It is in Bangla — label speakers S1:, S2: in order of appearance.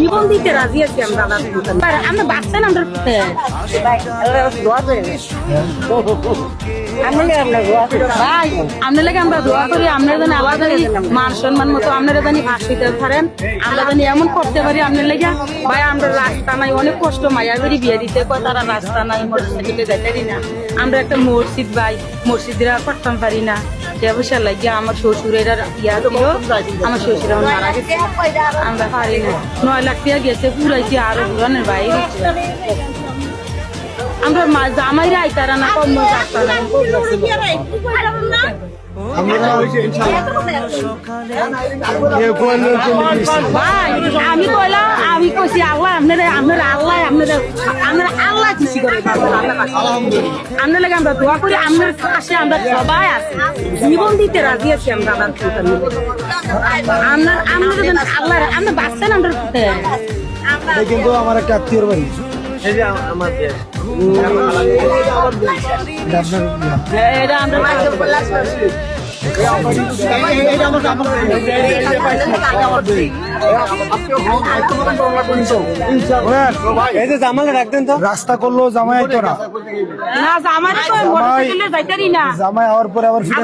S1: জীবন দিতে আমরা আপনার লাগে আমরা দোয়া করি। আপনার জানি আল্লাহ জানি মান সম্মান মতো আপনারা জানি ভাসিতে পারেন আমরা জানি এমন করতে পারি আপনার লাগে, ভাই, আমরা রাস্তা নাই, অনেক কষ্ট মায়া করি বিয়ে দিতে কয়, তারা রাস্তা নাই, মোটরসাইকেলে যাইতে আমরা একটা মসজিদ, ভাই, মসজিদের করতাম পারি না। সে অবশ্য লাগিয়ে আমার শ্বশুরের ইয়া ছিল আমার শ্বশুর আমার মারা গেছে। আমরা পারি না। নয় লাখ টাকা গেছে পুরাইছি আরও পুরানের বাইরে আমরা মা- জামাইরা আইতারা না কম রাস্তা নাই ভাই আমি কইলাম আমি কইছি আল্লাহ আপনারা আপনারা আল্লাহ আপনারা আপনারা আল্লাহ খুশি করে আপনার লাগে আমরা দোয়া করি আপনার পাশে আমরা সবাই আছি। জীবন দিতে রাজি আছি আমরা আপনার আপনারা যেন আল্লাহ আমরা বাঁচছেন আমরা
S2: কিন্তু আমার একটা আত্মীয়র বাড়ি। আপনার
S3: এই যে রাখতেন তো
S2: রাস্তা করল জামাই আইতো না।
S1: জামাই
S2: হওয়ার পরে আবার ফিরে